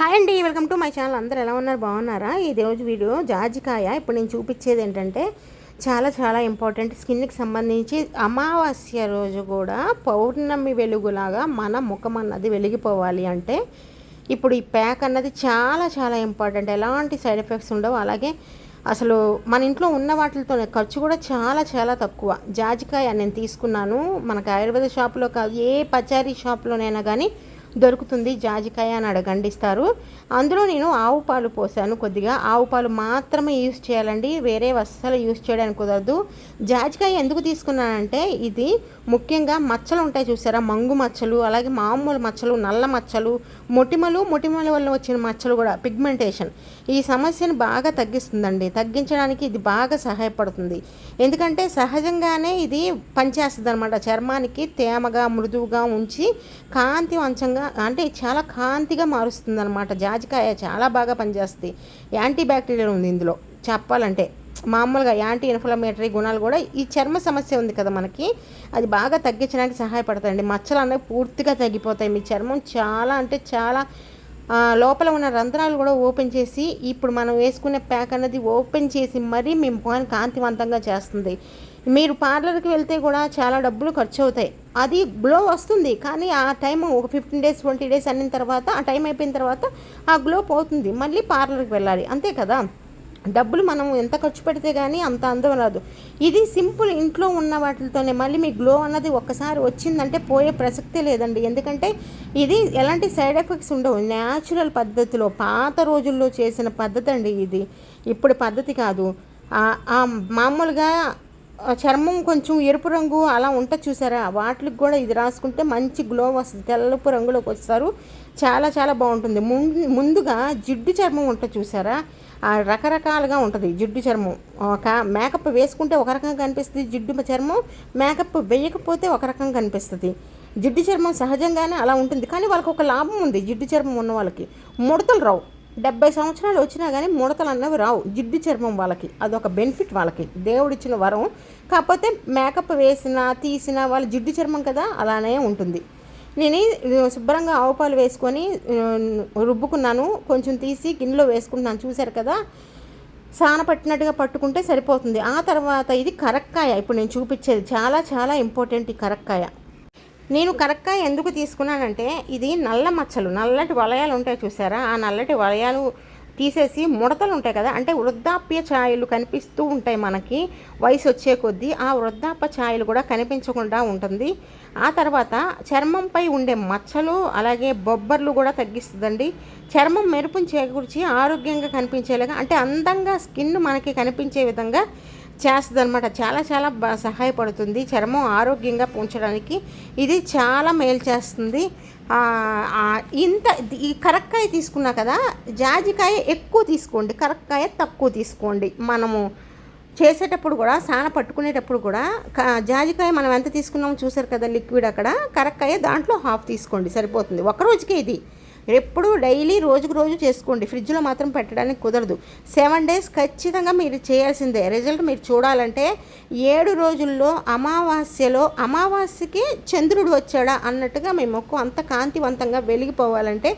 Hi అండి welcome to my channel. అందరూ ఎలా ఉన్నారు? బాగున్నారా? ఈ రోజు వీడియో జాజికాయ. ఇప్పుడు నేను చూపించేది ఏంటంటే చాలా చాలా ఇంపార్టెంట్ స్కిన్కి సంబంధించి అమావాస్య రోజు కూడా పౌర్ణమి వెలుగులాగా మన ముఖం అన్నది వెలిగిపోవాలి అంటే ఇప్పుడు ఈ ప్యాక్ అన్నది చాలా చాలా ఇంపార్టెంట్. ఎలాంటి సైడ్ ఎఫెక్ట్స్ ఉండవు. అలాగే అసలు మన ఇంట్లో ఉన్న వాటితోనే ఖర్చు కూడా చాలా చాలా తక్కువ. జాజికాయ నేను తీసుకున్నాను. మనకు ఆయుర్వేద షాప్లో కాదు ఏ పచారీ షాప్లోనైనా కానీ దొరుకుతుంది. జాజికాయ అని అడగండిస్తారు. అందులో నేను ఆవు పాలు పోసాను కొద్దిగా. ఆవు పాలు మాత్రమే యూస్ చేయాలండి. వేరే అస్సలు యూస్ చేయడానికి కుదరదు. జాజికాయ ఎందుకు తీసుకున్నానంటే ఇది ముఖ్యంగా మచ్చలు ఉంటాయి చూసారా? మంగు మచ్చలు అలాగే మామూలు మచ్చలు నల్ల మచ్చలు మొటిమలు మొటిమల వల్ల వచ్చిన మచ్చలు కూడా పిగ్మెంటేషన్ ఈ సమస్యను బాగా తగ్గిస్తుందండి. తగ్గించడానికి ఇది బాగా సహాయపడుతుంది. ఎందుకంటే సహజంగానే ఇది పనిచేస్తుంది అనమాట చర్మానికి తేమగా మృదువుగా ఉంచి కాంతివంచంగా అంటే చాలా కాంతిగా మారుస్తుంది అనమాట జాజికాయ చాలా బాగా పనిచేస్తుంది. యాంటీ బ్యాక్టీరియల్ ఉంది ఇందులో చెప్పాలంటే. మామూలుగా యాంటీ ఇన్ఫ్లమేటరీ గుణాలు కూడా ఈ చర్మ సమస్య ఉంది కదా మనకి. అది బాగా తగ్గించడానికి సహాయపడతాయండి. మచ్చలు అనేవి పూర్తిగా తగ్గిపోతాయి. మీ చర్మం చాలా అంటే చాలా లోపల ఉన్న రంధ్రాలు కూడా ఓపెన్ చేసి ఇప్పుడు మనం వేసుకునే ప్యాక్ అనేది ఓపెన్ చేసి మరీ మీ ముఖాన్ని కాంతివంతంగా చేస్తుంది. మీరు పార్లర్కి వెళ్తే కూడా చాలా డబ్బులు ఖర్చు అవుతాయి అది గ్లో వస్తుంది. కానీ ఆ టైం ఒక ఫిఫ్టీన్ డేస్ ట్వంటీ డేస్ అన్న తర్వాత ఆ టైం అయిపోయిన తర్వాత ఆ గ్లో పోతుంది. మళ్ళీ పార్లర్కి వెళ్ళాలి. అంతే కదా? డబ్బులు మనం ఎంత ఖర్చు పెడితే కానీ అంత అందం రాదు. ఇది సింపుల్ ఇంట్లో ఉన్న వాటితోనే మళ్ళీ మీ గ్లో అన్నది ఒక్కసారి వచ్చిందంటే పోయే ప్రసక్తే లేదండి. ఎందుకంటే ఇది ఎలాంటి సైడ్ ఎఫెక్ట్స్ ఉండవు. న్యాచురల్ పద్ధతిలో పాత రోజుల్లో చేసిన పద్ధతి అండి ఇది. ఇప్పుడు పద్ధతి కాదు. మామూలుగా చర్మం కొంచెం ఎరుపు రంగు అలా ఉంట చూసారా? వాటికి కూడా ఇది రాసుకుంటే మంచి గ్లో వస్తుంది. తెల్లపు రంగులోకి వస్తారు. చాలా చాలా బాగుంటుంది. ముందు ముందుగా జిడ్డు చర్మం ఉంట చూసారా? ఆ రకరకాలుగా ఉంటుంది జిడ్డు చర్మం. ఒక మేకప్ వేసుకుంటే ఒక రకంగా కనిపిస్తుంది జిడ్డు చర్మం. మేకప్ వేయకపోతే ఒక రకంగా కనిపిస్తుంది. జిడ్డు చర్మం సహజంగానే అలా ఉంటుంది. కానీ వాళ్ళకి ఒక లాభం ఉంది జిడ్డు చర్మం ఉన్న వాళ్ళకి. ముడతలు రావు. డెబ్బై సంవత్సరాలు వచ్చినా కానీ ముడతలు అన్నవి రావు. జిడ్డు చర్మం వాళ్ళకి అదొక బెనిఫిట్ వాళ్ళకి. దేవుడిచ్చిన వరం. కాకపోతే మేకప్ వేసినా తీసినా వాళ్ళ జిడ్డు చర్మం కదా అలానే ఉంటుంది. నేను శుభ్రంగా ఆవు పాలు వేసుకొని రుబ్బుకున్నాను. కొంచెం తీసి గిన్నెలో వేసుకుంటున్నాను. చూశారు కదా? సాన పట్టినట్టుగా పట్టుకుంటే సరిపోతుంది. ఆ తర్వాత ఇది కరక్కాయ. ఇప్పుడు నేను చూపించేది చాలా చాలా ఇంపార్టెంట్ ఈ కరక్కాయ. నేను కరెక్ట్గా ఎందుకు తీసుకున్నానంటే ఇది నల్ల మచ్చలు నల్లటి వలయాలు ఉంటాయి చూసారా? ఆ నల్లటి వలయాలు తీసేసి ముడతలు ఉంటాయి కదా అంటే వృద్ధాప్య ఛాయలు కనిపిస్తూ ఉంటాయి మనకి వయసు వచ్చే కొద్దీ. ఆ వృద్ధాప్య ఛాయలు కూడా కనిపించకుండా ఉంటుంది. ఆ తర్వాత చర్మంపై ఉండే మచ్చలు అలాగే బొబ్బర్లు కూడా తగ్గిస్తుందండి. చర్మం మెరుపుని చేకూర్చి ఆరోగ్యంగా కనిపించేలాగా అంటే అందంగా స్కిన్ మనకి కనిపించే విధంగా చేస్తుంది అనమాట చాలా చాలా బా సహాయపడుతుంది. చర్మం ఆరోగ్యంగా ఉంచడానికి ఇది చాలా మేలు చేస్తుంది. ఇంత ఈ కరక్కాయ తీసుకున్నా కదా జాజికాయ ఎక్కువ తీసుకోండి. కరక్కాయ తక్కువ తీసుకోండి. మనము చేసేటప్పుడు కూడా సాన పట్టుకునేటప్పుడు కూడా క- జాజికాయ మనం ఎంత తీసుకున్నామో చూసారు కదా లిక్విడ్ అక్కడ. కరక్కాయ దాంట్లో హాఫ్ తీసుకోండి. సరిపోతుంది. ఒక రోజుకే ఇది. ఎప్పుడు డైలీ రోజుకు రోజు చేసుకోండి. ఫ్రిడ్జ్లో మాత్రం పెట్టడానికి కుదరదు. సెవెన్ డేస్ ఖచ్చితంగా మీరు చేయాల్సిందే. రిజల్ట్ మీరు చూడాలంటే ఏడు రోజుల్లో అమావాస్యలో అమావాస్యకి చంద్రుడు వచ్చాడా అన్నట్టుగా మీ మొక్కు అంత కాంతివంతంగా వెలిగిపోవాలంటే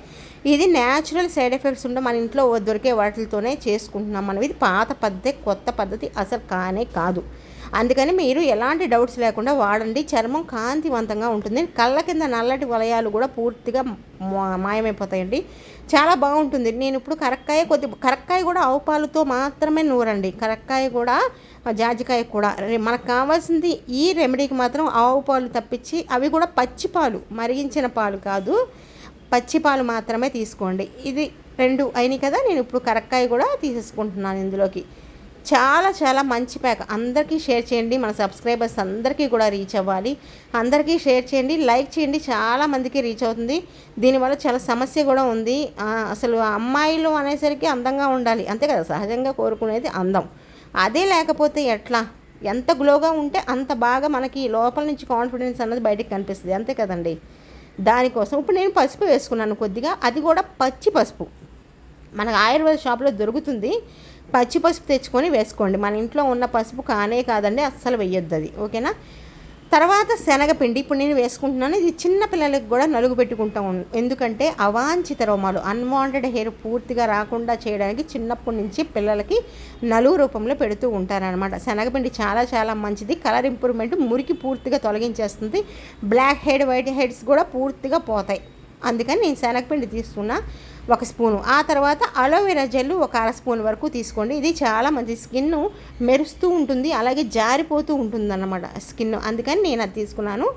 ఇది న్యాచురల్ సైడ్ ఎఫెక్ట్స్ ఉండే మన ఇంట్లో దొరికే వాటితోనే చేసుకుంటున్నాం మనం. ఇది పాత పద్ధతి కొత్త పద్ధతి అసలు కానే కాదు. అందుకని మీరు ఎలాంటి డౌట్స్ లేకుండా వాడండి. చర్మం కాంతివంతంగా ఉంటుంది. కళ్ళ కింద నల్లటి వలయాలు కూడా పూర్తిగా మా- మాయమైపోతాయండి. చాలా బాగుంటుంది. నేను ఇప్పుడు కరక్కాయ కొద్ది కరక్కాయ కూడా ఆవు పాలుతో మాత్రమే నూరండి. కరక్కాయ కూడా జాజికాయ కూడా. మనకు కావాల్సింది ఈ రెమెడీకి మాత్రం ఆవు పాలు తప్పించి అవి కూడా పచ్చి పాలు మరిగించిన పాలు కాదు. పచ్చి పాలు మాత్రమే తీసుకోండి. ఇది రెండు అయినాయి కదా నేను ఇప్పుడు కరక్కాయ కూడా తీసేసుకుంటున్నాను ఇందులోకి. చాలా చాలా మంచి ప్యాక్ అందరికీ షేర్ చేయండి. మన సబ్స్క్రైబర్స్ అందరికీ కూడా రీచ్ అవ్వాలి. అందరికీ షేర్ చేయండి. లైక్ చేయండి. చాలా మందికి రీచ్ అవుతుంది. దీనివల్ల చాలా సమస్య కూడా ఉంది. అసలు అమ్మాయిలు అనేసరికి అందంగా ఉండాలి. అంతే కదా? సహజంగా కోరుకునేది అందం. అదే లేకపోతే ఎట్లా? ఎంత గ్లోగా ఉంటే అంత బాగా మనకి లోపల నుంచి కాన్ఫిడెన్స్ అన్నది బయటకు కనిపిస్తుంది. అంతే కదండి? దానికోసం. ఇప్పుడు నేను పసుపు వేసుకున్నాను కొద్దిగా. అది కూడా పచ్చి పసుపు. మనకు ఆయుర్వేద షాప్లో దొరుకుతుంది. పచ్చి పసుపు తెచ్చుకొని వేసుకోండి. మన ఇంట్లో ఉన్న పసుపు కానే కాదండి అస్సలు వెయ్యొద్దు అది. ఓకేనా? తర్వాత శనగపిండి. ఇప్పుడు నేను వేసుకుంటున్నాను. ఇది చిన్న పిల్లలకు కూడా నలుగు పెట్టుకుంటాం. ఎందుకంటే అవాంఛిత రోమాలు అన్వాంటెడ్ హెయిర్ పూర్తిగా రాకుండా చేయడానికి చిన్నప్పటి నుంచి పిల్లలకి నలుగు రూపంలో పెడుతూ ఉంటారనమాట శనగపిండి చాలా చాలా మంచిది. కలర్ ఇంప్రూవ్మెంట్ మురికి పూర్తిగా తొలగించేస్తుంది. బ్లాక్ హెడ్ వైట్ హెడ్స్ కూడా పూర్తిగా పోతాయి. అందుకని నేను శనగపిండి తీసుకున్నా. ఒక స్పూను. ఆ తర్వాత అలోవెరా జెల్ ఒక అర స్పూన్ వరకు తీసుకోండి. ఇది చాలా మంచి స్కిన్ మెరుస్తూ ఉంటుంది అలాగే జారిపోతూ ఉంటుంది అన్నమాట స్కిన్ అందుకని నేను అది తీసుకున్నాను.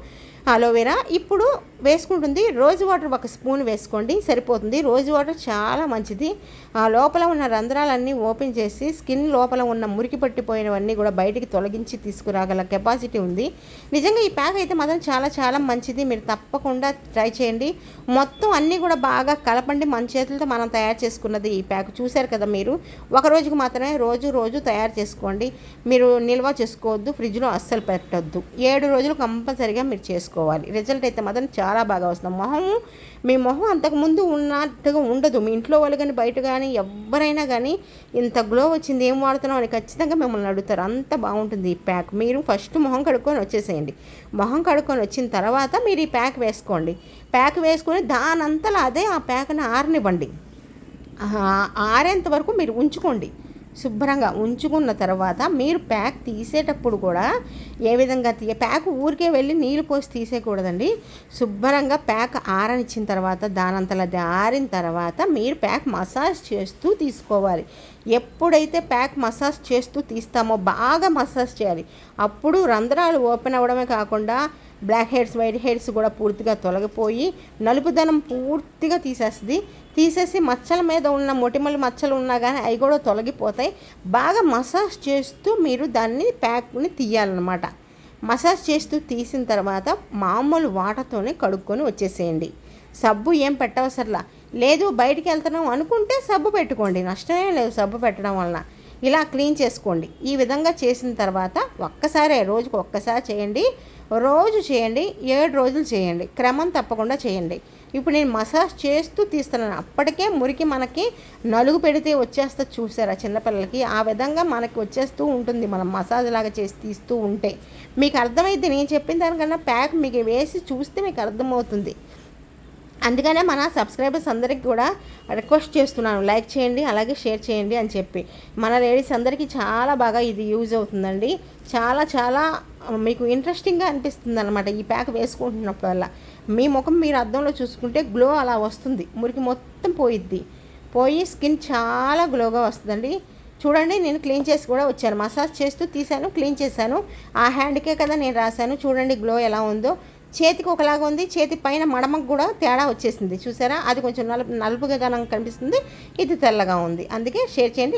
అలోవెరా ఇప్పుడు వేసుకుంటుంది. రోజు వాటర్ ఒక స్పూన్ వేసుకోండి. సరిపోతుంది. రోజు వాటర్ చాలా మంచిది. ఆ లోపల ఉన్న రంధ్రాలన్నీ ఓపెన్ చేసి స్కిన్ లోపల ఉన్న మురికి పట్టిపోయినవన్నీ కూడా బయటికి తొలగించి తీసుకురాగల కెపాసిటీ ఉంది. నిజంగా ఈ ప్యాక్ అయితే మాత్రం చాలా చాలా మంచిది. మీరు తప్పకుండా ట్రై చేయండి. మొత్తం అన్నీ కూడా బాగా కలపండి. మన చేతులతో మనం తయారు చేసుకున్నది ఈ ప్యాక్. చూశారు కదా మీరు? ఒక రోజుకి మాత్రమే రోజు రోజు తయారు చేసుకోండి. మీరు నిల్వ చేసుకోవద్దు. ఫ్రిడ్జ్లో అస్సలు పెట్టద్దు. ఏడు రోజులు కంపల్సరిగా మీరు చేసుకోండి చేసుకోవాలి. రిజల్ట్ అయితే మాత్రం చాలా బాగా వస్తుంది. మొహం మీ మొహం అంతకుముందు ఉన్నట్టుగా ఉండదు. మీ ఇంట్లో వాళ్ళు కానీ బయట కానీ ఎవరైనా కానీ ఇంత గ్లో వచ్చింది ఏం వాడుతున్నాం అని ఖచ్చితంగా మిమ్మల్ని అడుగుతారు. అంత బాగుంటుంది ఈ ప్యాక్ మీరు ఫస్ట్ మొహం కడుక్కొని వచ్చేసేయండి. మొహం కడుక్కొని వచ్చిన తర్వాత మీరు ఈ ప్యాక్ వేసుకోండి. ప్యాక్ వేసుకొని దానంతలో అదే ఆ ప్యాక్ని ఆరనివ్వండి. ఆరేంత వరకు మీరు ఉంచుకోండి. శుభ్రంగా ఉంచుకున్న తర్వాత మీరు ప్యాక్ తీసేటప్పుడు కూడా ఏ విధంగా తీయ ప్యాక్ ఊరికే వెళ్ళి నీళ్ళు పోసి తీసేయకూడదండి. శుభ్రంగా ప్యాక్ ఆరనిచ్చిన తర్వాత దానంతలా ఆరిన తర్వాత మీరు ప్యాక్ మసాజ్ చేస్తూ తీసుకోవాలి. ఎప్పుడైతే ప్యాక్ మసాజ్ చేస్తూ తీస్తామో బాగా మసాజ్ చేయాలి. అప్పుడు రంధ్రాలు ఓపెన్ అవ్వడమే కాకుండా బ్లాక్ హెడ్స్ వైట్ హెడ్స్ కూడా పూర్తిగా తొలగిపోయి నలుపుదనం పూర్తిగా తీసేస్తుంది. తీసేసి మచ్చల మీద ఉన్న మొటిమలు మచ్చలు ఉన్నా కానీ అవి కూడా తొలగిపోతాయి. బాగా మసాజ్ చేస్తూ మీరు దాన్ని ప్యాక్ని తీయాలన్నమాట. మసాజ్ చేస్తూ తీసిన తర్వాత మామూలు వాటతోనే కడుక్కొని వచ్చేసేయండి. సబ్బు ఏం పెట్టవసరలా. లేదు బయటికి వెళ్తున్నాం అనుకుంటే సబ్బు పెట్టుకోండి. నష్టమే లేదు సబ్బు పెట్టడం వలన. ఇలా క్లీన్ చేసుకోండి. ఈ విధంగా చేసిన తర్వాత ఒక్కసారే రోజుకు ఒక్కసారి చేయండి. రోజు చేయండి ఏడు రోజులు చేయండి. క్రమం తప్పకుండా చేయండి. ఇప్పుడు నేను మసాజ్ చేస్తూ తీస్తున్నాను. అప్పటికే మురికి మనకి నలుగు పెడితే వచ్చేస్తా చూసారా చిన్నపిల్లలకి? ఆ విధంగా మనకి వచ్చేస్తూ ఉంటుంది. మనం మసాజ్ లాగా చేసి తీస్తూ ఉంటే. మీకు అర్థమైతే నేను చెప్పిన దానికన్నా ప్యాక్ మీకు వేసి చూస్తే మీకు అర్థమవుతుంది. అందుకనే మన సబ్స్క్రైబర్స్ అందరికి కూడా రిక్వెస్ట్ చేస్తున్నాను. లైక్ చేయండి అలాగే షేర్ చేయండి అని చెప్పి. మన లేడీస్ అందరికీ చాలా బాగా ఇది యూజ్ అవుతుందండి. చాలా చాలా మీకు ఇంట్రెస్టింగ్గా అనిపిస్తుంది అనమాట ఈ ప్యాక్ వేసుకుంటున్నప్పుడల్లా. మీ ముఖం మీరు అద్దంలో చూసుకుంటే గ్లో అలా వస్తుంది. మురికి మొత్తం పోయిద్ది. పోయి స్కిన్ చాలా గ్లోగా వస్తుందండి. చూడండి నేను క్లీన్ చేసి కూడా వచ్చాను. మసాజ్ చేస్తూ తీసాను క్లీన్ చేశాను. ఆ హ్యాండ్కే కదా నేను రాశాను. చూడండి గ్లో ఎలా ఉందో. చేతికి ఒకలాగా ఉంది చేతి పైన మడమకు కూడా తేడా వచ్చేసింది. చూసారా? అది కొంచెం నలుపు నలుపుగా కనిపిస్తుంది ఇది తెల్లగా ఉంది. అందుకే షేర్ చేయండి